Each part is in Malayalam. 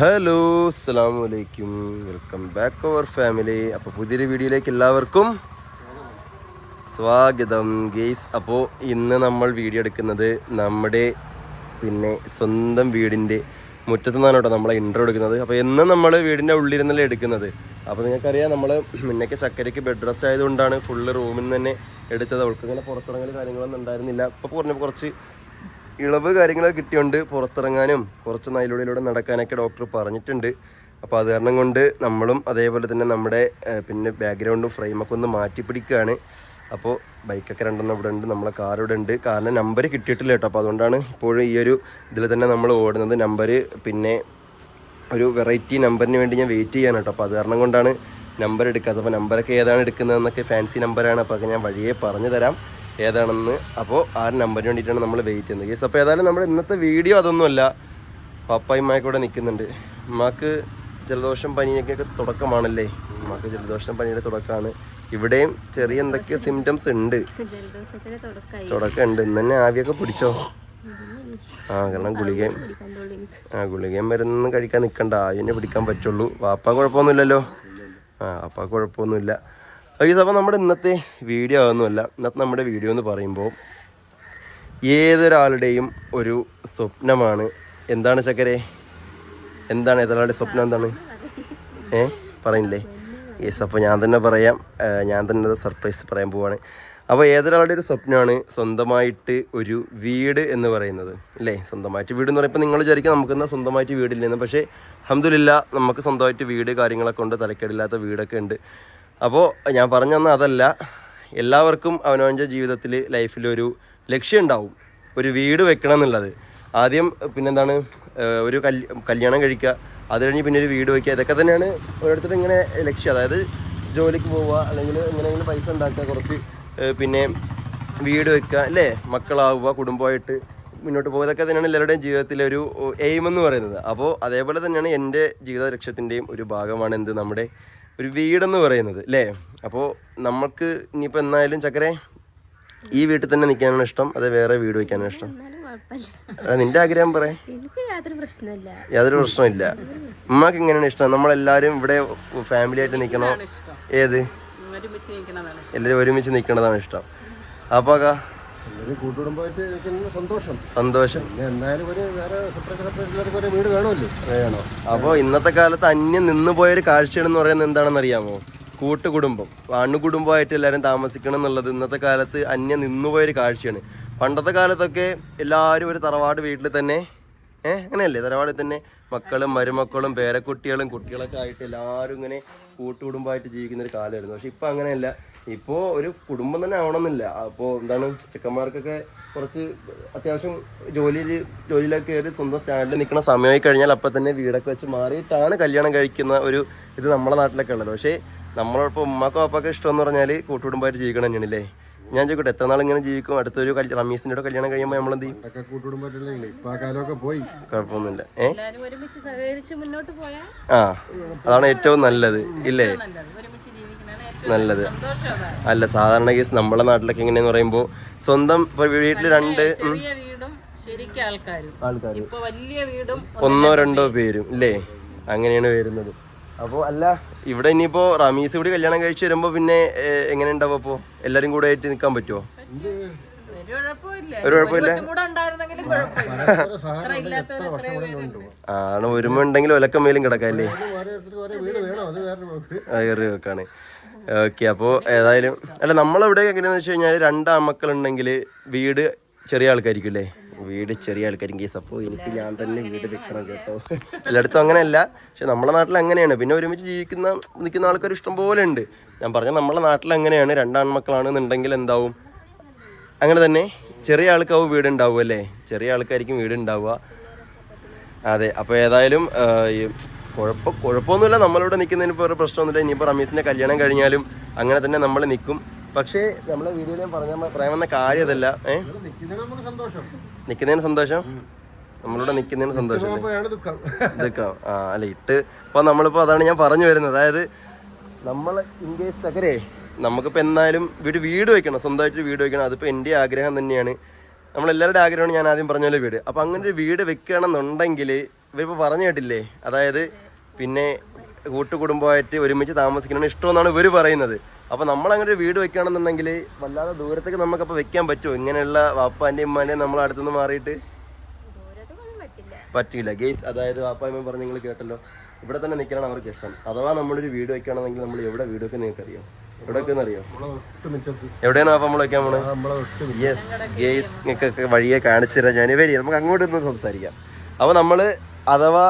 ഹലോ അസ്സാം വലൈക്കും വെൽക്കം ബാക്ക് അവർ ഫാമിലി. അപ്പോൾ പുതിയൊരു വീഡിയോയിലേക്ക് എല്ലാവർക്കും സ്വാഗതം. ഗെയ്സ് അപ്പോൾ ഇന്ന് നമ്മൾ വീഡിയോ എടുക്കുന്നത് നമ്മുടെ പിന്നെ സ്വന്തം വീടിന്റെ മുറ്റത്തു നിന്നാണ് കേട്ടോ നമ്മളെ ഇൻട്രോ എടുക്കുന്നത്. അപ്പോൾ എന്നും നമ്മൾ വീടിന്റെ ഉള്ളിരുന്നല്ലേ എടുക്കുന്നത്. അപ്പോൾ നിങ്ങൾക്കറിയാം നമ്മൾ മുന്നേക്ക് ചക്കരയ്ക്ക് ബെഡ് റെസ്റ്റ് ആയതുകൊണ്ടാണ് ഫുള്ള് റൂമിൽ നിന്ന് തന്നെ എടുത്തത്. അവൾക്ക് ഇങ്ങനെ പുറത്തിറങ്ങൽ കാര്യങ്ങളൊന്നും ഉണ്ടായിരുന്നില്ല. ഇപ്പോൾ പറഞ്ഞപ്പോൾ കുറച്ച് ഇളവ് കാര്യങ്ങളൊക്കെ കിട്ടിയോണ്ട് പുറത്തിറങ്ങാനും കുറച്ച് നയിലൂടെയിലൂടെ നടക്കാനൊക്കെ ഡോക്ടർ പറഞ്ഞിട്ടുണ്ട്. അപ്പോൾ അത് കാരണം കൊണ്ട് നമ്മളും അതേപോലെ തന്നെ നമ്മുടെ പിന്നെ ബാക്ക്ഗ്രൗണ്ടും ഫ്രെയിമൊക്കെ ഒന്ന് മാറ്റി പിടിക്കുകയാണ് അപ്പോൾ ബൈക്കൊക്കെ രണ്ടെണ്ണം ഇവിടെ ഉണ്ട് നമ്മളെ കാർ ഇവിടെ ഉണ്ട്. കാരണം നമ്പർ കിട്ടിയിട്ടില്ല കേട്ടോ. അപ്പോൾ അതുകൊണ്ടാണ് ഇപ്പോഴും ഈ ഒരു ഇതിൽ തന്നെ നമ്മൾ ഓടുന്നത്. നമ്പർ പിന്നെ ഒരു വെറൈറ്റി നമ്പറിന് വേണ്ടി ഞാൻ വെയിറ്റ് ചെയ്യാൻ കേട്ടോ. അപ്പോൾ അത് കാരണം കൊണ്ടാണ് നമ്പർ എടുക്കാത്തത്. അപ്പോൾ നമ്പറൊക്കെ ഏതാണ് എടുക്കുന്നതെന്നൊക്കെ ഫാൻസി നമ്പറാണ്. അപ്പോൾ അതൊക്കെ ഞാൻ വഴിയെ പറഞ്ഞു തരാം ഏതാണെന്ന്? അപ്പോൾ ആ നമ്പറിന് വേണ്ടിയിട്ടാണ് നമ്മൾ വെയിറ്റ് ചെയ്യുന്നത്. കേസ് അപ്പോൾ ഏതായാലും നമ്മുടെ ഇന്നത്തെ വീഡിയോ അതൊന്നുമല്ല. പപ്പായും കൂടെ നിൽക്കുന്നുണ്ട്. ഉമ്മാക്ക് ജലദോഷം പനിയൊക്കെ തുടക്കമാണല്ലേ? ഉമ്മാക്ക് ജലദോഷം പനിയുടെ തുടക്കമാണ്. ഇവിടെയും ചെറിയ എന്തൊക്കെ സിംറ്റംസ് ഉണ്ട്? തുടക്കം ഉണ്ട് ഇന്ന് തന്നെ ആവിയൊക്കെ പിടിച്ചോ? ആ കാരണം ഗുളികയും ആ ഗുളികയും മരുന്നൊന്നും കഴിക്കാൻ നിൽക്കണ്ട ആവിനെ പിടിക്കാൻ പറ്റുള്ളൂ. വാപ്പ കുഴപ്പമൊന്നുമില്ലല്ലോ. ആ വാപ്പ കുഴപ്പമൊന്നുമില്ല. ഓക്കെ അപ്പോൾ നമ്മുടെ ഇന്നത്തെ വീഡിയോ ഒന്നുമല്ല ഇന്നത്തെ നമ്മുടെ വീഡിയോ എന്ന് പറയുമ്പോൾ ഏതൊരാളുടെയും ഒരു സ്വപ്നമാണ്. എന്താണ് ചക്കരെ എന്താണ്? ഏതൊരാളുടെ സ്വപ്നം എന്താണ്? ഏ? പറയില്ലേ? യെസ് അപ്പോൾ ഞാൻ തന്നെ പറയാം. ഞാൻ തന്നെ സർപ്രൈസ് പറയാൻ പോവാണ്. അപ്പോൾ ഏതൊരാളുടെ ഒരു സ്വപ്നമാണ് സ്വന്തമായിട്ട് ഒരു വീട് എന്ന് പറയുന്നത്? അല്ലേ സ്വന്തമായിട്ട് വീട് എന്ന് പറയുമ്പോൾ നിങ്ങൾ വിചാരിക്കും നമുക്കെന്നാൽ സ്വന്തമായിട്ട് വീടില്ലെന്ന്. പക്ഷേ അഹമ്മദില്ല നമുക്ക് സ്വന്തമായിട്ട് വീട് കാര്യങ്ങളൊക്കെ ഉണ്ട് തലക്കേടില്ലാത്ത വീടൊക്കെ ഉണ്ട്. അപ്പോൾ ഞാൻ പറഞ്ഞു തന്ന അതല്ല. എല്ലാവർക്കും അവനവന്റെ ജീവിതത്തിൽ ലൈഫിൽ ഒരു ലക്ഷ്യം ഉണ്ടാവും ഒരു വീട് വെക്കണം എന്നുള്ളത് ആദ്യം പിന്നെന്താണ് ഒരു കൽ കല്യാണം കഴിക്കുക അത് കഴിഞ്ഞ് പിന്നെ ഒരു വീട് വയ്ക്കുക ഇതൊക്കെ തന്നെയാണ് ഓരോരുത്തരും ഇങ്ങനെ ലക്ഷ്യം. അതായത് ജോലിക്ക് പോവുക അല്ലെങ്കിൽ എങ്ങനെയെങ്കിലും പൈസ ഉണ്ടാക്കുക കുറച്ച് പിന്നെ വീട് വെക്കുക അല്ലേ? മക്കളാവുക കുടുംബമായിട്ട് മുന്നോട്ട് പോകുക ഇതൊക്കെ തന്നെയാണ് എല്ലാവരുടെയും ജീവിതത്തിലെ ഒരു എയിം എന്ന് പറയുന്നത്. അപ്പോൾ അതേപോലെ തന്നെയാണ് എന്റെ ജീവിത ലക്ഷ്യത്തിന്റെയും ഒരു ഭാഗമാണ് എന്ത്? നമ്മുടെ ഒരു വീടെന്ന് പറയുന്നത് അല്ലേ അപ്പോൾ നമുക്ക് ഇനിയിപ്പോൾ എന്നായാലും ചക്കരെ ഈ വീട്ടിൽ തന്നെ നിൽക്കാനാണ് ഇഷ്ടം അതെ വേറെ വീട് വയ്ക്കാനാണ് ഇഷ്ടം? എന്നാലും കുഴപ്പമില്ല. അത് നിന്റെ ആഗ്രഹം പറയാ. എനിക്ക് യാതൊരു പ്രശ്നമില്ല. ഉമ്മക്ക് എങ്ങനെയാണ് ഇഷ്ടം? നമ്മളെല്ലാവരും ഇവിടെ ഫാമിലി ആയിട്ട് നിൽക്കണോ? ഏത്? എല്ലാവരും ഒരുമിച്ച് നിൽക്കണതാണ് ഇഷ്ടം. അപ്പോൾ അക്കാ ഒരു കൂട്ടുകുടുംബമായിട്ട് സന്തോഷം. സന്തോഷം. പിന്നെ എന്തായാലും ഒരു വേറെ സെപ്പറേറ്റ് സെപ്പറേറ്റ് എല്ലാവർക്കും ഒരു വീട് വേണമല്ലോ. വേണോ? അപ്പോൾ ഇന്നത്തെ കാലത്ത് അന്യം നിന്ന് പോയൊരു കാഴ്ചയാണെന്ന് പറയുന്നത് എന്താണെന്ന് അറിയാമോ കൂട്ടുകുടുംബം അണുകുടുംബമായിട്ട് എല്ലാവരും താമസിക്കണം എന്നുള്ളത് ഇന്നത്തെ കാലത്ത് അന്യം നിന്നുപോയൊരു കാഴ്ചയാണ്. പണ്ടത്തെ കാലത്തൊക്കെ എല്ലാവരും ഒരു തറവാട് വീട്ടിൽ തന്നെ ഏഹ് അങ്ങനെയല്ലേ? തറവാടിൽ തന്നെ മക്കളും മരുമക്കളും പേരക്കുട്ടികളും കുട്ടികളൊക്കെ ആയിട്ട് എല്ലാവരും ഇങ്ങനെ കൂട്ടുകുടുംബമായിട്ട് ജീവിക്കുന്ന ഒരു കാലമായിരുന്നു. പക്ഷെ ഇപ്പം അങ്ങനെയല്ല. ഇപ്പോൾ ഒരു കുടുംബം തന്നെ ആവണമെന്നില്ല. അപ്പോ എന്താണ് ചെക്കന്മാർക്കൊക്കെ കുറച്ച് അത്യാവശ്യം ജോലി ജോലിയിലൊക്കെ കയറി സ്വന്തം സ്റ്റാൻഡിൽ നിൽക്കുന്ന സമയമായി കഴിഞ്ഞാൽ അപ്പൊ തന്നെ വീടൊക്കെ വെച്ച് മാറിയിട്ടാണ് കല്യാണം കഴിക്കുന്ന ഒരു ഇത് നമ്മുടെ നാട്ടിലൊക്കെ ഉള്ളത്. പക്ഷേ നമ്മളിപ്പോൾ ഉമ്മക്കോ അപ്പൊക്കെ ഇഷ്ടം എന്ന് പറഞ്ഞാൽ കൂട്ടുകുടുംബമായിട്ട് ജീവിക്കണം തന്നെയാണല്ലേ? ഞാൻ ചോദിക്കട്ടെ എത്ര നാൾ ഇങ്ങനെ ജീവിക്കും? അടുത്തൊരു റമീസിന്റെ റമീസിന്റെ കല്യാണം കഴിയുമ്പോൾ നമ്മൾ എന്ത് ചെയ്യും? ഇപ്പം പോയി. കുഴപ്പമൊന്നുമില്ല. ആ അതാണ് ഏറ്റവും നല്ലത്. ഇല്ലേ? നല്ലത്. അല്ല സാധാരണ കേസ് നമ്മളെ നാട്ടിലൊക്കെ എങ്ങനെയെന്ന് പറയുമ്പോൾ സ്വന്തം ഇപ്പൊ വീട്ടിൽ രണ്ട് ഉം, ചെറിയ ആൾക്കാരും. ആൾക്കാർ വലിയ വീടും ഒന്നോ രണ്ടോ പേരും. ഇല്ലേ? അങ്ങനെയാണ് വരുന്നത്. അപ്പോൾ അല്ല ഇവിടെ ഇനിയിപ്പോ റമീസ് കൂടി കല്യാണം കഴിച്ചു വരുമ്പോ പിന്നെ എങ്ങനെ ഉണ്ടാവും അപ്പോൾ എല്ലാരും കൂടെ ആയിട്ട് നിക്കാൻ പറ്റുമോ ഒരു കുഴപ്പമില്ല. ആണ്. ഒരുമ ഉണ്ടെങ്കിൽ ഒലക്ക മേലും കിടക്കാല്ലേ ഓരോ വീട് വേണം? അത് വേറെ നോക്ക് കയറി വെക്കാണ് ഓക്കെ അപ്പോൾ ഏതായാലും അല്ല നമ്മളിവിടെ എങ്ങനെയാന്ന് വെച്ച് കഴിഞ്ഞാൽ രണ്ട് ആമക്കളുണ്ടെങ്കിൽ വീട് ചെറിയ ആൾക്കാരിക്കും അല്ലേ വീട് ചെറിയ ആൾക്കാരെങ്കിൽ സപ്പോ എനിക്ക് ഞാൻ തന്നെ വീട് വെക്കണം കേട്ടോ. എല്ലായിടത്തും അങ്ങനെയല്ല. പക്ഷെ നമ്മുടെ നാട്ടിൽ അങ്ങനെയാണ്. പിന്നെ ഒരുമിച്ച് ജീവിക്കുന്ന നിൽക്കുന്ന ആൾക്കാർ ഇഷ്ടം പോലെ ഉണ്ട്. ഞാൻ പറഞ്ഞ നമ്മുടെ നാട്ടിൽ അങ്ങനെയാണ്. രണ്ടാൺമക്കളാണെന്നുണ്ടെങ്കിൽ എന്താവും? അങ്ങനെ തന്നെ ചെറിയ ആൾക്കാവും വീട് ഉണ്ടാവും അല്ലേ ചെറിയ ആൾക്കാർക്കും വീട് ഉണ്ടാവുക അതെ അപ്പോൾ ഏതായാലും കുഴപ്പം കുഴപ്പമൊന്നുമില്ല. നമ്മളിവിടെ നിൽക്കുന്നതിന് ഇപ്പോൾ ഒരു പ്രശ്നമൊന്നുമില്ല ഇനിയിപ്പോൾ റമീസിന്റെ കല്യാണം കഴിഞ്ഞാലും അങ്ങനെ തന്നെ നമ്മൾ നിൽക്കും. പക്ഷേ നമ്മളെ വീഡിയോയിൽ പറഞ്ഞ പറയാൻ വന്ന കാര്യം അതല്ല. ഏഹ് നിൽക്കുന്നതിന് സന്തോഷം. നമ്മളിവിടെ നിൽക്കുന്നതിന് സന്തോഷം ദുഃഖം. ആ അല്ല ഇട്ട് ഇപ്പോൾ നമ്മളിപ്പോൾ അതാണ് ഞാൻ പറഞ്ഞു വരുന്നത്. അതായത് നമ്മൾ ഇൻ കേസ് ചക്കരേ നമുക്കിപ്പോൾ എന്നാലും വീട് വീട് വെക്കണം. സ്വന്തമായിട്ട് വീട് വെക്കണം. അതിപ്പോൾ എന്റെ ആഗ്രഹം തന്നെയാണ്. നമ്മളെല്ലാവരുടെ ആഗ്രഹമാണ് ഞാൻ ആദ്യം പറഞ്ഞ പോലെ വീട്. അപ്പോൾ അങ്ങനെ ഒരു വീട് വെക്കണം എന്നുണ്ടെങ്കിൽ ഇവരിപ്പോൾ പറഞ്ഞു കേട്ടില്ലേ? അതായത് പിന്നെ കൂട്ടുകുടുംബമായിട്ട് ഒരുമിച്ച് താമസിക്കണം ഇഷ്ടമെന്നാണ് ഇവർ പറയുന്നത്. അപ്പോൾ നമ്മൾ അങ്ങനെ ഒരു വീട് വെക്കുകയാണെന്നുണ്ടെങ്കിൽ വല്ലാതെ ദൂരത്തേക്ക് നമുക്കപ്പോൾ വെക്കാൻ പറ്റുമോ? ഇങ്ങനെയുള്ള വാപ്പാന്റെ ഉമ്മാന്റെയും നമ്മൾ അടുത്തുനിന്ന് മാറിയിട്ട്? പറ്റില്ല. ഗെയ്സ് അതായത് വാപ്പായ്മ പറഞ്ഞ് നിങ്ങൾ കേട്ടല്ലോ. ഇവിടെ തന്നെ നിൽക്കണം അവർക്ക് ഇഷ്ടം. അഥവാ നമ്മളൊരു വീട് വെക്കുകയാണെന്നെങ്കിൽ നമ്മൾ എവിടെ വീട് വെക്കാൻ നിങ്ങൾക്ക് അറിയാം എവിടെ വെക്കുന്ന അറിയോ എവിടെയാണ് വാപ്പ നമ്മൾ വെക്കാൻ പോണേ. യെസ് ഗെയ്സ് നിങ്ങൾക്കൊക്കെ വഴിയെ കാണിച്ചു തരാം. ഞാൻ വരി നമുക്ക് അങ്ങോട്ട് ഒന്ന് സംസാരിക്കാം. അപ്പോൾ നമ്മൾ അഥവാ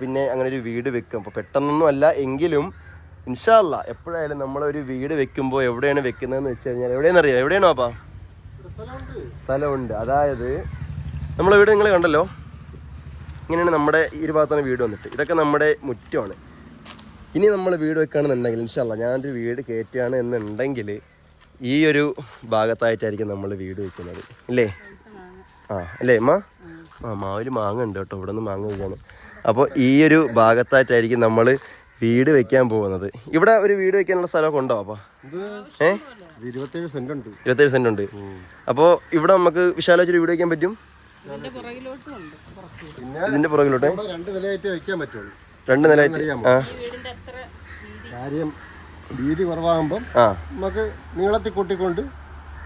പിന്നെ അങ്ങനെ ഒരു വീട് വെക്കും. അപ്പോൾ പെട്ടെന്നൊന്നും അല്ല എങ്കിലും ഇൻഷാല്ല എപ്പോഴായാലും നമ്മളൊരു വീട് വെക്കുമ്പോൾ എവിടെയാണ് വെക്കുന്നതെന്ന് വെച്ച് കഴിഞ്ഞാൽ എവിടെയെന്ന് അറിയാം? എവിടെയാണോ അപ്പാ? സ്ഥലമുണ്ട്. അതായത് നമ്മളെ വീട് നിങ്ങൾ കണ്ടല്ലോ? ഇങ്ങനെയാണ് നമ്മുടെ ഈ ഭാഗത്താണ് വീട് വന്നിട്ട്. ഇതൊക്കെ നമ്മുടെ മുറ്റമാണ്. ഇനി നമ്മൾ വീട് വെക്കുകയാണെന്നുണ്ടെങ്കിൽ ഇൻഷാല്ല ഞാനൊരു വീട് കയറ്റുകയാണ് എന്നുണ്ടെങ്കിൽ ഈ ഒരു ഭാഗത്തായിട്ടായിരിക്കും നമ്മൾ വീട് വെക്കുന്നത്. ഇല്ലേ? ആ അല്ലേ അമ്മ ആ മാവിൽ മാങ്ങ ഉണ്ട് കേട്ടോ. ഇവിടെ നിന്ന് മാങ്ങ വീഴാണ് അപ്പോൾ ഈ ഒരു ഭാഗത്തായിട്ടായിരിക്കും നമ്മൾ വീട് വെക്കാൻ പോകുന്നത്. ഇവിടെ ഒരു വീട് വെക്കാനുള്ള സ്ഥലമൊക്കെ ഉണ്ടോ അപ്പോൾ ഇരുപത്തേഴ് സെന്റ് ഉണ്ട്. ഇരുപത്തേഴ് സെന്റ് ഉണ്ട്. അപ്പോൾ ഇവിടെ നമുക്ക് വിശാലമായിട്ടൊരു വീട് വെക്കാൻ പറ്റും? ഇതിന്റെ പുറകിലോട്ട് ഉണ്ട്. പിന്നെ ഇതിന്റെ പുറകിലോട്ടെ? ഇവിടെ രണ്ട് നിലയായിട്ട് വെക്കാൻ പറ്റുള്ളൂ. രണ്ട് നിലയായിട്ട്? ആ. വീതി കാര്യം വീതി കുറവാകുമ്പം ആ. നമുക്ക് നീളത്തിൽ കൂട്ടിക്കൊണ്ട്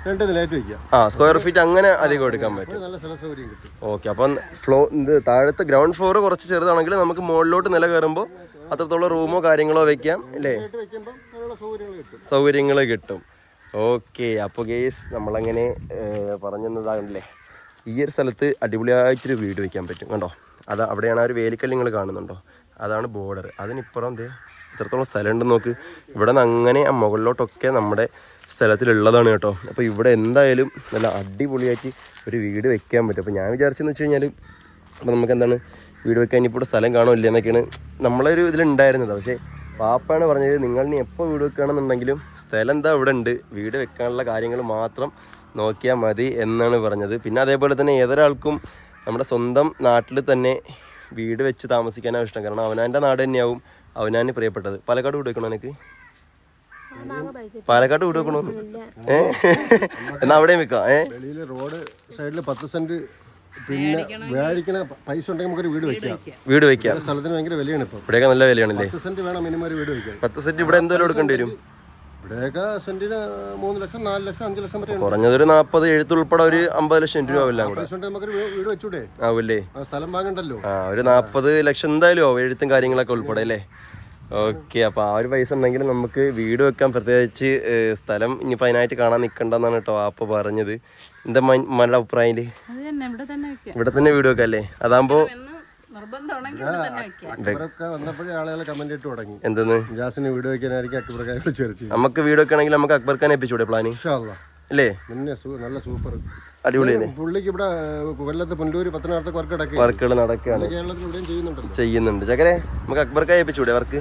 രണ്ട് നിലയായിട്ട് വെക്കാം ആ സ്ക്വയർ ഫീറ്റ് അങ്ങനെ അധികം എടുക്കാൻ പറ്റും. അപ്പോൾ നല്ല സ്ഥല സൗകര്യം കിട്ടും. ഓക്കെ അപ്പം ഫ്ലോ ഇത് താഴത്തെ ഗ്രൗണ്ട് ഫ്ലോർ കുറച്ച് ചെറുതാണെങ്കിൽ നമുക്ക് മുകളിലോട്ട് നില കയറുമ്പോൾ അത്രത്തോളം റൂമോ കാര്യങ്ങളോ വെക്കാം അല്ലേ? സൗകര്യങ്ങൾ കിട്ടും. ഓക്കെ അപ്പോൾ ഗേസ് നമ്മളങ്ങനെ പറഞ്ഞതാണല്ലേ ഈ ഒരു സ്ഥലത്ത് അടിപൊളിയായിട്ടൊരു വീട് വെക്കാൻ പറ്റും കണ്ടോ? അത് അവിടെയാണ് ആ ഒരു വേലിക്കല്ല് നിങ്ങൾ കാണുന്നുണ്ടോ? അതാണ് ബോർഡർ അതിനിപ്പുറം എന്തേ ഇത്രത്തോളം സ്ഥലമുണ്ട് നോക്ക്. ഇവിടെ നിന്ന് അങ്ങനെ ആ മുകളിലോട്ടൊക്കെ നമ്മുടെ സ്ഥലത്തിലുള്ളതാണ് കേട്ടോ. അപ്പോൾ ഇവിടെ എന്തായാലും നല്ല അടിപൊളിയായിട്ട് ഒരു വീട് വെക്കാൻ പറ്റും. അപ്പോൾ ഞാൻ വിചാരിച്ചെന്ന് വെച്ച് കഴിഞ്ഞാൽ അപ്പോൾ നമുക്ക് എന്താണ് വീട് വെക്കാൻ ഇനിയിപ്പോൾ സ്ഥലം കാണില്ല എന്നൊക്കെയാണ് നമ്മളൊരു ഇതിലുണ്ടായിരുന്നത്. പക്ഷേ പാപ്പാണ് പറഞ്ഞത് നിങ്ങൾ ഇനി എപ്പോൾ വീട് വെക്കുകയാണെന്നുണ്ടെങ്കിലും സ്ഥലം എന്താ ഇവിടെ ഉണ്ട് വീട് വെക്കാനുള്ള കാര്യങ്ങൾ മാത്രം നോക്കിയാൽ മതി എന്നാണ് പറഞ്ഞത്. പിന്നെ അതേപോലെ തന്നെ ഏതൊരാൾക്കും നമ്മുടെ സ്വന്തം നാട്ടിൽ തന്നെ വീട് വെച്ച് താമസിക്കാനാണ് ഇഷ്ടം. കാരണം അവനാന്റെ നാട് തന്നെയാവും അവനാന് പ്രിയപ്പെട്ടത്. പാലക്കാട് വീട് വെക്കണോ എനിക്ക് പാലക്കാട് വീട് വെക്കണോ? ഏഹ് ഏ? എന്നാൽ അവിടെയും വെക്കാം ഏ? വെളിയിൽ റോഡ് സൈഡിൽ പത്ത് സെന്റ് പിന്നെ മേടിക്കണ പൈസ ഉണ്ടെങ്കിൽ നമുക്കൊരു വീട് വെക്കാം. വീട് വെക്കാം. സ്ഥലത്തിന് ഭയങ്കര വിലയാണ് ഇപ്പൊ. ഇവിടെയൊക്കെ നല്ല വിലയാണല്ലേ പത്ത് സെന്റ് വേണം മിനിമം ഒരു വീട് വെക്കാം പത്ത് സെന്റ് ഇവിടെ എന്തോ എടുക്കേണ്ടി വരും? ഇവിടെയൊക്കെ സെന്റിന് മൂന്ന് ലക്ഷം നാല് ലക്ഷം അഞ്ച് ലക്ഷം വരെ ഉണ്ട് കുറഞ്ഞതൊരു നാൽപ്പത് എഴുത്തുൾപ്പെടെ ഒരു അമ്പത് ലക്ഷം രൂപ ആവില്ല കൂടെ പൈസ ഉണ്ടെങ്കിൽ നമുക്കൊരു വീ- വീട് വെച്ചൂടെ? ആവില്ലേ? സ്ഥലം വാങ്ങണ്ടല്ലോ. ആ ഒരു നാപ്പത് ലക്ഷം എന്തായാലും ആവും എഴുത്തും കാര്യങ്ങളൊക്കെ ഉൾപ്പെടെ അല്ലേ? ഓക്കെ അപ്പോൾ ആ ഒരു പൈസ ഉണ്ടെങ്കിൽ നമുക്ക് വീട് വെക്കാൻ പ്രത്യേകിച്ച് സ്ഥലം ഇനി അതിനായിട്ട് കാണാൻ നിൽക്കണ്ടെന്നാണ് കേട്ടോ ആപ്പ് പറഞ്ഞത്. എന്താ മല അഭിപ്രായം ഇവിടെ തന്നെ വെക്കാം ഇവിടെ തന്നെ വീട് വെക്കാം അല്ലേ? അതാകുമ്പോൾ എന്ന് നിർബന്ധമാണെങ്കിൽ ഇവിടെ തന്നെ വെക്കാം അക്ബറൊക്കെ വന്നപ്പോഴേ ആളുകൾ കമന്റ് ഇട്ട് തുടങ്ങി. എന്തെന്ന്? ജാസിന് വീട് വെക്കാനായിരിക്കും നമുക്ക് വീട് വെക്കണമെങ്കിൽ നമുക്ക് അക്ബർ ഖാൻ എപ്പിച്ചൂടെ പ്ലാന് ഇൻഷാല്ലാ അല്ലേ? പിന്നെ നല്ല സൂപ്പർ. അടിപൊളിയാണ്. പുള്ളിക്ക് ഇവിടെ കൊല്ലത്ത് വർക്ക് വർക്കുകൾ നടക്കുകയാണ്. കേരളത്തിൽ ചെയ്യുന്നുണ്ടല്ലോ. ചെയ്യുന്നുണ്ട്. ചക്കരെ നമുക്ക് അക്ബർ ഖാൻ ഏൽപ്പിച്ചൂടെ വർക്ക്?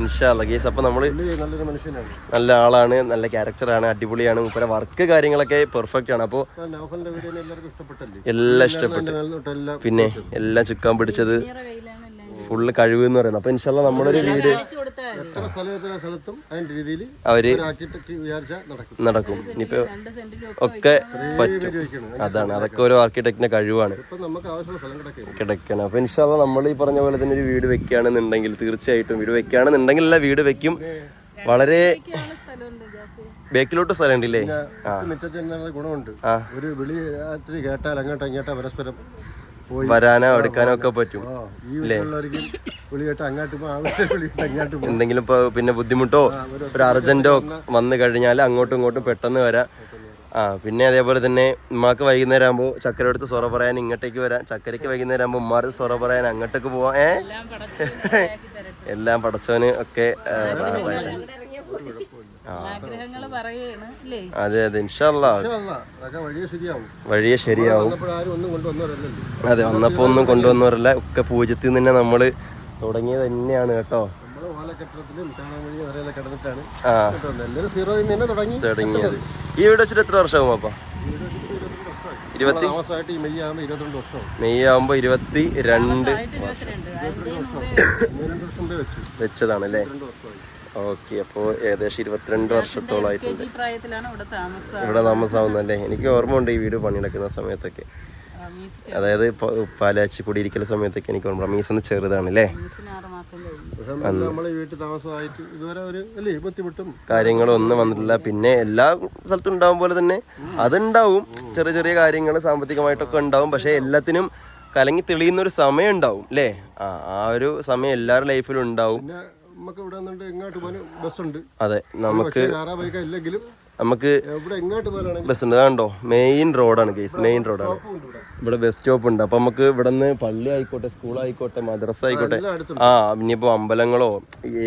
ഇൻഷാല്ലാ കേസ് അപ്പൊ നമ്മൾ നല്ലൊരു മനുഷ്യനാണ്. നല്ല ആളാണ് നല്ല ക്യാരക്ടറാണ് അടിപൊളിയാണ് മൂപ്പരെ വർക്ക് കാര്യങ്ങളൊക്കെ പെർഫെക്റ്റ് ആണ്. അപ്പോൾ ഇപ്പൊ വീഡിയോ എല്ലാവർക്കും ഇഷ്ടപ്പെട്ടല്ലേ? എല്ലാം ഇഷ്ടപ്പെട്ടു. പിന്നെ എല്ലാം ചുക്കാൻ പിടിച്ചത് വേറെ വെയിലാണ് എല്ലാം ഫുള്ള് കഴിവ് എന്ന് പറയുന്നത് അപ്പൊ ഇൻഷാല്ല നമ്മളൊരു മതി. എത്ര സ്ഥലം എത്ര സ്ഥലത്തും അതിന്റെ രീതിയിൽ അവർ നടക്കും. സെന്റിലും ഒക്കെ പറ്റും. അതാണ്. അതൊക്കെ ഒരു ആർക്കിടെക്റ്റിന്റെ കഴിവാണ്. കിടക്കണം. അപ്പൊ ഇൻഷാല്ല നമ്മൾ ഈ പറഞ്ഞ പോലെ തന്നെ ഒരു വീട് വെക്കുകയാണെന്നുണ്ടെങ്കിൽ തീർച്ചയായിട്ടും വീട് വെക്കുകയാണെന്നുണ്ടെങ്കിൽ അല്ല വീട് വെക്കും. വളരെ ബേക്കിലോട്ട് സ്ഥലം ഉണ്ടല്ലേ ആ. ഗുണമുണ്ട്. ഒരു വിളി രാത്രി കേട്ടാൽ അങ്ങോട്ടോ ഇങ്ങോട്ടോ പരസ്പരം പോയി വരാനോ എടുക്കാനോ ഒക്കെ പറ്റും. ആ അങ്ങോട്ട് അങ്ങോട്ട് എന്തെങ്കിലും ഇപ്പോൾ പിന്നെ ബുദ്ധിമുട്ടോ ഒരു അർജന്റോ വന്നു കഴിഞ്ഞാൽ അങ്ങോട്ടും ഇങ്ങോട്ടും പെട്ടെന്ന് വരാം. ആ പിന്നെ അതേപോലെ തന്നെ ഉമ്മാക്ക് വൈകുന്നേരം ആകുമ്പോൾ ചക്കര എടുത്ത് സൊറ പറയാൻ ഇങ്ങോട്ടേക്ക് വരാം. ചക്കരയ്ക്ക് വൈകുന്നേരം ആകുമ്പോൾ ഉമ്മാർക്ക് സൊറ പറയാൻ അങ്ങോട്ടേക്ക് പോവാ. ഏ? എല്ലാം പടച്ചവന് ഒക്കെ അതെ അതെ ഇൻഷാല്ലാ വഴിയെ ശരിയാവും. അതെ ശരിയാവും. വന്നപ്പോഴാരും ഒന്നും കൊണ്ടുവന്നു അതെ വന്നപ്പോൾ ഒന്നും കൊണ്ടുവന്നവരല്ല ഒക്കെ പൂജ്യത്തിൽ നിന്ന് തന്നെ നമ്മൾ തുടങ്ങിയത് തന്നെയാണ് കേട്ടോ. തുടങ്ങിയത്. ഈ വീട് വെച്ചിട്ട് എത്ര വർഷമാകും അപ്പൊ? ഇരുപത്തി മെയ് ആകുമ്പോൾ ഇരുപത്തി രണ്ട് വെച്ചതാണ് അല്ലേ ഓക്കെ അപ്പോൾ ഏകദേശം ഇരുപത്തിരണ്ട് വർഷത്തോളായിട്ടുണ്ട്. ഇവിടെ താമസം. ഇവിടെ താമസാവുന്നല്ലേ എനിക്ക് ഓർമ്മ ഉണ്ട് ഈ വീട് പണിയെടുക്കുന്ന സമയത്തൊക്കെ. അതായത് ഇപ്പോൾ പാലാച്ചി കുടിയിരിക്കൽ സമയത്തൊക്കെ എനിക്ക് റമീസ് എന്ന് ചെറുതാണ് അല്ലേ റമീസിന് മാസം കഴിഞ്ഞു. പക്ഷെ നമ്മളെ വീട്ടിൽ താമസമായിട്ട് ഇതുവരെ ഒരു അല്ലേ ബുദ്ധിമുട്ടും കാര്യങ്ങളൊന്നും വന്നിട്ടില്ല. പിന്നെ എല്ലാ സ്ഥലത്തും ഉണ്ടാവും പോലെ തന്നെ അതുണ്ടാവും. ചെറിയ ചെറിയ കാര്യങ്ങൾ സാമ്പത്തികമായിട്ടൊക്കെ ഉണ്ടാവും. പക്ഷേ എല്ലാത്തിനും കലങ്ങി തെളിയുന്ന ഒരു സമയം ഉണ്ടാവും അല്ലേ ആ ആ ഒരു സമയം എല്ലാവരുടെ ലൈഫിലും ഉണ്ടാവും. പിന്നെ നമുക്ക് ഇവിടെ ബസ്സുണ്ട്. അതെ നമുക്ക് നമുക്ക് ബസ് ഉണ്ട്. കണ്ടോ മെയിൻ റോഡാണ് കേസ് മെയിൻ റോഡാണ് ഇവിടെ. ഇവിടെ ബസ് സ്റ്റോപ്പ് ഉണ്ട്. അപ്പൊ നമുക്ക് ഇവിടെ നിന്ന് പള്ളി ആയിക്കോട്ടെ സ്കൂൾ ആയിക്കോട്ടെ മദ്രസ ആയിക്കോട്ടെ. ആ ഇനിയിപ്പോ അമ്പലങ്ങളോ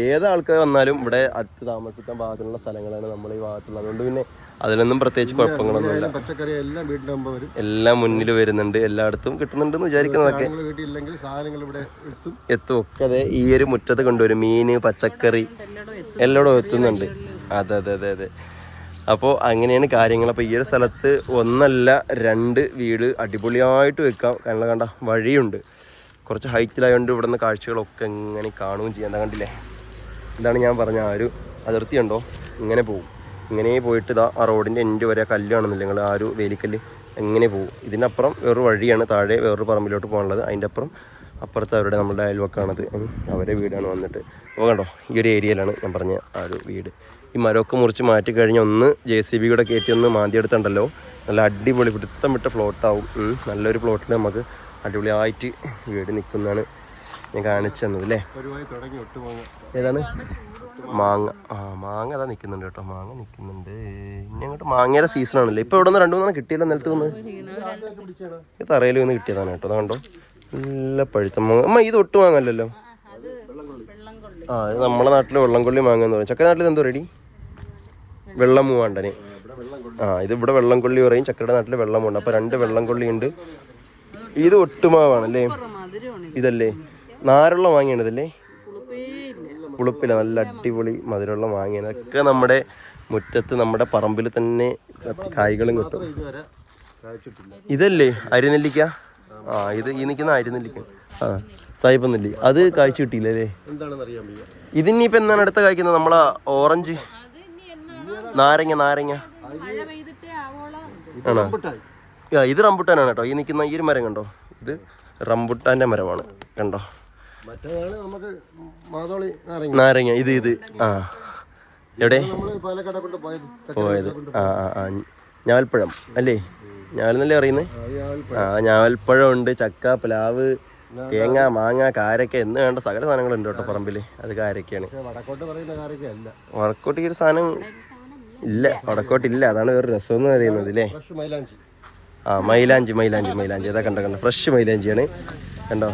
ഏത് ആൾക്കാർ വന്നാലും ഇവിടെ അടുത്ത് താമസിക്കാൻ പാകത്തിനുള്ള സ്ഥലങ്ങളാണ് നമ്മൾ ഈ ഭാഗത്തുള്ളത്. അതുകൊണ്ട് പിന്നെ അതിലൊന്നും പ്രത്യേകിച്ച് കുഴപ്പങ്ങളൊന്നുമില്ല. എല്ലാം മുന്നിൽ വരുന്നുണ്ട്. എല്ലായിടത്തും കിട്ടുന്നുണ്ടെന്ന് വിചാരിക്കുന്നതൊക്കെ. സാധനങ്ങൾ സാധനങ്ങൾ ഇവിടെ എത്തും. ഒക്കെ അതെ ഈ ഒരു മുറ്റത്ത് കൊണ്ടുവരും. മീന് പച്ചക്കറി എല്ലായിടവും എല്ലായിടും എത്തുന്നുണ്ട്. അതെ അതെ അതെ അതെ. അപ്പോൾ അങ്ങനെയാണ് കാര്യങ്ങൾ. അപ്പോൾ ഈ ഒരു സ്ഥലത്ത് ഒന്നല്ല രണ്ട് വീട് അടിപൊളിയായിട്ട് വെക്കാം. കാരണം കണ്ട വഴിയുണ്ട്. കുറച്ച് ഹൈറ്റിലായതുകൊണ്ട് ഇവിടുന്ന് കാഴ്ചകളൊക്കെ എങ്ങനെ കാണുകയും ചെയ്യാൻ എന്താ കണ്ടില്ലേ? ഇതാണ് ഞാൻ പറഞ്ഞ ആ ഒരു അതിർത്തി ഉണ്ടോ ഇങ്ങനെ പോകും ഇങ്ങനെ പോയിട്ട് ഇതാ ആ റോഡിന്റെ എന്റെ വരെ കല്ല് നിങ്ങൾ ആ ഒരു വേലിക്കല്ല്? എങ്ങനെ പോകും ഇതിനപ്പുറം വേറൊരു വഴിയാണ്. താഴെ വേറൊരു പറമ്പിലോട്ട് പോകാനുള്ളത്. അതിന്റെ അപ്പുറം അപ്പുറത്ത് അവരുടെ നമ്മുടെ അയൽവക്കാണത്. അവരെ വീടാണ് വന്നിട്ട്. അപ്പോൾ കണ്ടോ ഈ ഒരു ഏരിയയിലാണ് ഞാൻ പറഞ്ഞ ആ ഒരു വീട്. ഈ മരമൊക്കെ മുറിച്ച് മാറ്റി കഴിഞ്ഞ് ഒന്ന് ജെ സി ബി കൂടെ കയറ്റി ഒന്ന് മാന്തി എടുത്തുണ്ടല്ലോ നല്ല അടിപൊളി പിടുത്തം വിട്ട ഫ്ലോട്ടാവും. നല്ലൊരു പ്ലോട്ടിൽ നമുക്ക് അടിപൊളിയായിട്ട് വീട് നിൽക്കുന്നതാണ് ഞാൻ കാണിച്ചു തന്നത് അല്ലേ? ഏതാണ്? മാങ്ങ. ആ മാങ്ങ അതാ നിൽക്കുന്നുണ്ട് കേട്ടോ. മാങ്ങ നിൽക്കുന്നുണ്ട് ഇനി അങ്ങോട്ട് മാങ്ങയുടെ സീസൺ ആണല്ലേ? ഇപ്പൊ ഇവിടെ നിന്ന് രണ്ടു മൂന്നെണ്ണം കിട്ടിയല്ലോ നിലത്ത് വന്ന്? തറയിൽ വന്ന് കിട്ടിയതാണ് കേട്ടോ. അതാ കണ്ടോ? നല്ല പഴുത്ത മാങ്ങ. അമ്മ ഇത് ഒട്ട് മാങ്ങല്ലോ ആ ഇത് നമ്മുടെ നാട്ടിൽ വെള്ളംകൊള്ളി മാങ്ങ എന്ന് പറയും. ചക്ക നാട്ടിൽ എന്തോ റെഡി? വെള്ളം മൂവാണ്ടന്. ആ ഇത് ഇവിടെ വെള്ളംകൊള്ളി പറയും ചക്കയുടെ നാട്ടിൽ വെള്ളം മൂണ്ട് അപ്പൊ രണ്ട് വെള്ളംകൊള്ളി ഉണ്ട്. ഇത് ഒട്ടുമാവാണല്ലേ ഇതല്ലേ? നാരുള്ള മാങ്ങയാണ് ഇതല്ലേ? പുളിപ്പില്ല. നല്ല അടിപൊളി മധുരമുള്ള മാങ്ങയാണ്. ഒക്കെ നമ്മുടെ മുറ്റത്ത് നമ്മുടെ പറമ്പിൽ തന്നെ കായ്കളും കിട്ടും. ഇതല്ലേ? അരിനെല്ലിക്ക? ആ ഇത് ഈ നിൽക്കുന്ന ആയിരുന്നില്ലിക്കും ആ സായിപ്പ് നെല്ലി. അത് കാഴ്ച കിട്ടിയില്ലേ ഇതിനിപ്പോ എന്താണ് അടുത്ത കായ്ക്കുന്നത്? നമ്മളെ ഓറഞ്ച് നാരങ്ങ നാരങ്ങ. ആണോ? ഇത് റംബുട്ടാനാണ് കേട്ടോ. ഈ നിൽക്കുന്ന ഈ ഒരു മരം കണ്ടോ? ഇത് റംബുട്ടാന്റെ മരമാണ്. കണ്ടോ? നാരങ്ങ. ഇത് ഇത്. ആ. എവിടെ? പോയത്. ആ ആ ആ. ഞാൽപ്പഴം അല്ലേ? ഞാവലെന്നല്ലേ പറയുന്നത് ആ ഞാവൽപ്പഴം ഉണ്ട് ചക്ക പ്ലാവ് തേങ്ങ മാങ്ങ കാരക്ക എന്ന് വേണ്ട സകല സാധനങ്ങളുണ്ട് കേട്ടോ പറമ്പിൽ അത് കാരക്കയാണ്. വടക്കോട്ട് ഈ ഒരു സാധനം ഇല്ല വടക്കോട്ടില്ല അതാണ് വേറെ രസം എന്ന് പറയുന്നത് അല്ലേ ആ മൈലാഞ്ചി മൈലാഞ്ചി മൈലാഞ്ചി. അതാ കണ്ടോ കണ്ടോ. ഫ്രഷ് മൈലാഞ്ചിയാണ്. കണ്ടോ?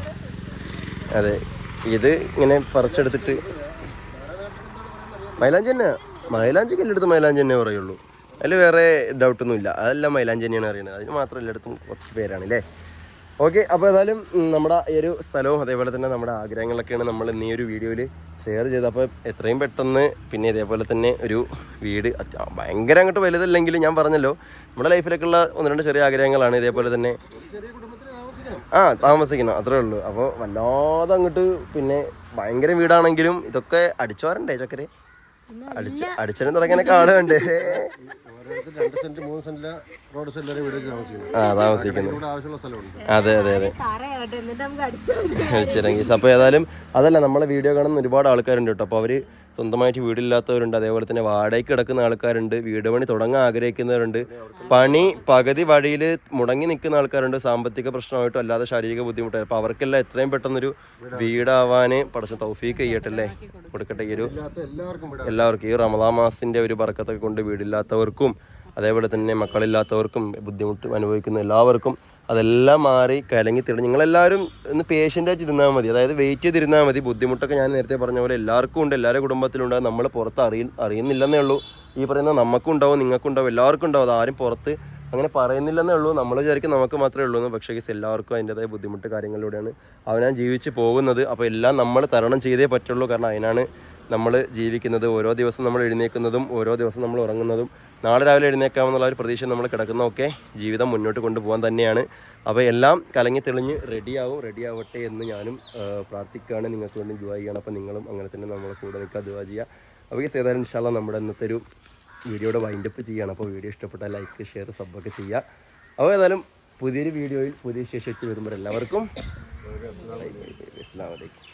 അതെ. ഇത് ഇങ്ങനെ പറിച്ചെടുത്തിട്ട് മൈലാഞ്ചി തന്നെ. മൈലാഞ്ചിക്ക് എല്ലായിടത്തും മൈലാഞ്ചി തന്നെ പറയുള്ളൂ. അതിൽ വേറെ ഡൗട്ടൊന്നും ഇല്ല അതെല്ലാം മൈലാഞ്ചി തന്നെയാണ് അറിയുന്നത്. അതിന് മാത്രം എല്ലായിടത്തും കുറച്ച് പേരാണ് അല്ലേ ഓക്കെ അപ്പോൾ ഏതായാലും നമ്മുടെ ഈ ഒരു സ്ഥലവും അതേപോലെ തന്നെ നമ്മുടെ ആഗ്രഹങ്ങളൊക്കെയാണ് നമ്മൾ ഇന്ന് ഈ ഒരു വീഡിയോയിൽ ഷെയർ ചെയ്തത്. അപ്പോൾ എത്രയും പെട്ടെന്ന് പിന്നെ ഇതേപോലെ തന്നെ ഒരു വീട് ഭയങ്കര അങ്ങോട്ട് വലുതല്ലെങ്കിലും ഞാൻ പറഞ്ഞല്ലോ നമ്മുടെ ലൈഫിലേക്കുള്ള ഒന്ന് രണ്ട് ചെറിയ ആഗ്രഹങ്ങളാണ് ഇതേപോലെ തന്നെ. ആ താമസിക്കണം അത്രേ ഉള്ളൂ. അപ്പോൾ വല്ലാതെ അങ്ങോട്ട് പിന്നെ ഭയങ്കര വീടാണെങ്കിലും ഇതൊക്കെ അടിച്ചു വരണ്ടേ ചക്കരെ അടിച്ച് അടിച്ചതിന് തുടങ്ങിയ ആൾ വേണ്ടേ ഓരോരുത്തർ രണ്ട് സെന്റ് മൂന്ന് സെന്റിലെ റോഡ് സൈഡിൽ വരെ വീട്ടിൽ താമസിക്കുന്നു. ആ ആവശ്യമുള്ള സ്ഥലമുണ്ട്. അതെ അതെ അതെ. തറയാവട്ടെ എന്നിട്ട് നമുക്ക് അടിച്ചു വെച്ചിരെങ്കിൽ അപ്പോൾ ഏതായാലും അതല്ല നമ്മളെ വീഡിയോ കാണുന്ന ഒരുപാട് ആൾക്കാരുണ്ട് കേട്ടോ. അപ്പോൾ അവർ സ്വന്തമായിട്ട് വീടില്ലാത്തവരുണ്ട്. അതേപോലെ തന്നെ വാടകയ്ക്ക് കിടക്കുന്ന ആൾക്കാരുണ്ട്. വീട് പണി തുടങ്ങാൻ ആഗ്രഹിക്കുന്നവരുണ്ട്. പണി പകുതി വഴിയിൽ മുടങ്ങി നിൽക്കുന്ന ആൾക്കാരുണ്ട്. സാമ്പത്തിക പ്രശ്നമായിട്ടും അല്ലാതെ ശാരീരിക ബുദ്ധിമുട്ടായി. അപ്പോൾ അവർക്കെല്ലാം എത്രയും പെട്ടെന്നൊരു വീടാവാൻ പഠിച്ച തൗഫീക്ക് ചെയ്യട്ടെ അല്ലേ? കൊടുക്കട്ടെ ഈ ഒരു ഇല്ലാത്ത എല്ലാവർക്കും ഈ റമദാ മാസത്തിന്റെ ഒരു പറക്കത്തൊക്കെ കൊണ്ട് വീടില്ലാത്തവർക്കും അതേപോലെ തന്നെ മക്കളില്ലാത്തവർക്കും ബുദ്ധിമുട്ട് അനുഭവിക്കുന്ന എല്ലാവർക്കും അതെല്ലാം മാറി കലങ്ങി തിളങ്ങി. നിങ്ങളെല്ലാവരും ഒന്ന് പേഷ്യന്റായിട്ട് ഇരുന്നാൽ മതി. അതായത് വെയിറ്റ് ചെയ്തിരുന്നാൽ മതി. ബുദ്ധിമുട്ടൊക്കെ ഞാൻ നേരത്തെ പറഞ്ഞ പോലെ എല്ലാവർക്കും ഉണ്ട്. എല്ലാവരുടെ കുടുംബത്തിലുണ്ട്. നമ്മൾ പുറത്ത് അറിയ അറിയുന്നില്ലെന്നേ ഉള്ളൂ. ഈ പറയുന്ന നമുക്കും ഉണ്ടാവും നിങ്ങൾക്കും ഉണ്ടാവും എല്ലാവർക്കും ഉണ്ടാവും. ആരും പുറത്ത് അങ്ങനെ പറയുന്നില്ലെന്നേ ഉള്ളൂ. നമ്മൾ വിചാരിക്കും നമുക്ക് മാത്രമേ ഉള്ളൂ എന്ന്. പക്ഷേ എല്ലാവർക്കും അതിന്റെതായ ബുദ്ധിമുട്ട് കാര്യങ്ങളിലൂടെയാണ് അവനാൻ ജീവിച്ച് പോകുന്നത്. അപ്പോൾ എല്ലാം നമ്മൾ തരണം ചെയ്തേ പറ്റുള്ളൂ. കാരണം അതിനാണ് നമ്മൾ ജീവിക്കുന്നത് ഓരോ ദിവസം നമ്മൾ എഴുന്നേൽക്കുന്നതും ഓരോ ദിവസം നമ്മൾ ഉറങ്ങുന്നതും നാളെ രാവിലെ എഴുന്നേക്കാമെന്നുള്ള ഒരു പ്രതീക്ഷ നമ്മൾ കിടക്കുന്നതൊക്കെ ജീവിതം മുന്നോട്ട് കൊണ്ടുപോകാൻ തന്നെയാണ്. അപ്പോൾ എല്ലാം കലങ്ങി തെളിഞ്ഞ് റെഡിയാവും റെഡിയാവട്ടെ എന്ന് ഞാനും പ്രാർത്ഥിക്കുകയാണ്. നിങ്ങൾക്ക് വേണ്ടി ദുവാ ചെയ്യണം. അപ്പോൾ നിങ്ങളും അങ്ങനെ തന്നെ നമ്മളെ കൂടെ നിൽക്കുക ദുവാ ചെയ്യുക. അപ്പോൾ ഈ സേതാരം ഇൻഷാല്ല നമ്മുടെ ഇന്നത്തെ ഒരു വീഡിയോയുടെ വൈൻഡപ്പ് ചെയ്യുകയാണ്. അപ്പോൾ വീഡിയോ ഇഷ്ടപ്പെട്ടാൽ ലൈക്ക് ഷെയർ സബ്ബൊക്കെ ചെയ്യുക. അപ്പോൾ ഏതായാലും പുതിയൊരു വീഡിയോയിൽ പുതിയ ശേഷിച്ച് വരുമ്പോൾ എല്ലാവർക്കും അസ്സാം വലൈക്കും.